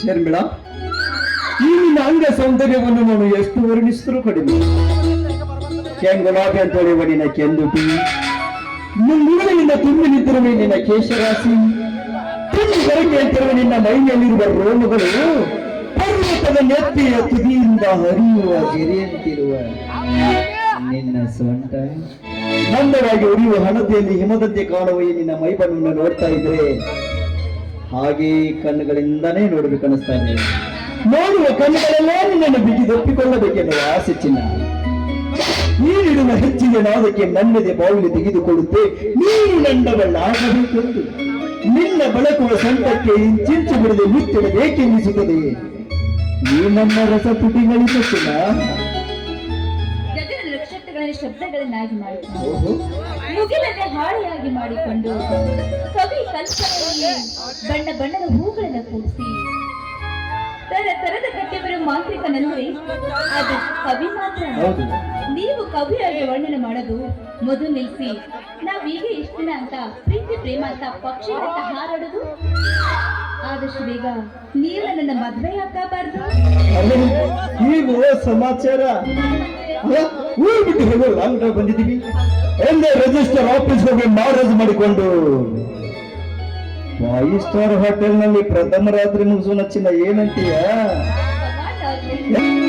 ಶರ್ಮಿಳ ಈ ನಿನ್ನ ಅಂಗ ಸೌಂದರ್ಯವನ್ನು ನಾನು ಎಷ್ಟು ವರ್ಣಿಸಿದರೂ ಕಡಿಮೆ. ಕೆಂಗುಲಾಬಿ ಅಂತ ಹೇಳುವ ನಿನ್ನ ಕೆಂದುಟಿ ನಿನ್ನ ತುಂಬಿ ನಿಂತಿರುವ ನಿನ್ನ ಕೇಶರಾಶಿ. ತುಂಬಿ ಬರಕೆ ಅಂತಿರುವ ನಿನ್ನ ಮೈಯಲ್ಲಿರುವ ರೋಮಗಳು. ಪರ್ವತದ ನೆತ್ತಿಯ ತುದಿಯಿಂದ ಹರಿಯುವ ಗೆರೆಯಂತಿರುವ ನಿನ್ನ ಸೊಂಟ. ಮಂದವಾಗಿ ಉರಿಯುವ ಹಣತೆಯಲ್ಲಿ ಹಿಮದಂತೆ ಕಾಣುವ ನಿನ್ನ ಮೈಬಣ್ಣ ನೋಡ್ತಾ ಇದ್ರೆ ಹಾಗೆ ಕಣ್ಣುಗಳಿಂದನೇ ನೋಡಬೇಕು ಅನಿಸ್ತಾ ಇದೆ. ನೋಡುವ ಕಣ್ಣುಗಳಲ್ಲೇ ನಿನ್ನನ್ನು ಬಿಗಿದೊಪ್ಪಿಕೊಳ್ಳಬೇಕೆನ್ನುವ ಆಸೆ ಚಿನ್ನ. ನೀರಿಡುವ ಹೆಚ್ಚಿಗೆ ನಾದಕ್ಕೆ ನನ್ನದೇ ಬಾವಿಲಿ ತೆಗೆದುಕೊಳ್ಳುತ್ತೆ. ನೀರು ನಂಡವಳ್ಳಾಗಬೇಕೆಂದು ನಿನ್ನ ಬಳಕುವ ಸಂತಕ್ಕೆ ಇಂಚಿಂಚು ಬಿಡದೆ ಮುಚ್ಚಿಡಬೇಕೆನ್ನಿಸುತ್ತದೆ. ನೀ ನನ್ನ ರಸ ತುಟಿಗಳಿಸುತ್ತಿಲ್ಲ ಶಬ್ದಗಳನ್ನಾಗಿ ಮಾಡಿಕೊಂಡು ಮುಗಿಲನ್ನೇ ಹಾಳೆಯಾಗಿ ಮಾಡಿಕೊಂಡು ಕಲ್ಪನೆಯಲ್ಲಿ ಬಣ್ಣ ಬಣ್ಣದ ಹೂಗಳನ್ನು ಕೂಡಿಸಿ. ತರ ತರದ ಕಟ್ಟೆಬರು ಮಾಂತ್ರಿಕ ನಂದ್ರೆ ಅದು ಕವಿ ಮಾತ್ರ ನೀವು ಕವಿಯಾಗಿ ವರ್ಣನೆ ಮಾಡೋದು ಮೊದಲು ನಿಲ್ಲಿಸಿ ನಾವ್ ಹೀಗೆ ಇಷ್ಟ ದಿನ ಅಂತ ಪ್ರೀತಿ ಪ್ರೇಮ ಅಂತ ಪಕ್ಷಿಗಳಂತ ಹಾರಾಡೋದು? ಆದಷ್ಟು ಬೇಗ ನೀವು ನನ್ನ ಮದ್ವೆ ಹಾಕಬಾರ್ದು ನೀವು ಸಮಾಚಾರ. ಊರು ಬಿಟ್ಟು ಹೇಗೋ ಲಾಂಗ್ ಬಂದಿದ್ದೀವಿ. ಎಂದೇ ರಿಜಿಸ್ಟರ್ ಆಫೀಸ್ ಹೋಗಿ ಮ್ಯಾರೇಜ್ ಮಾಡಿಕೊಂಡು. ಫೈವ್ ಸ್ಟಾರ್ ಹೋಟೆಲ್ ನಲ್ಲಿ ಪ್ರಥಮ ರಾತ್ರಿ ಮುಗಿಸೋಣ ಚಿನ್ನ ಏನಂತೀಯ ಸಮಾಧಾನ ಆಗ್ಲಿ.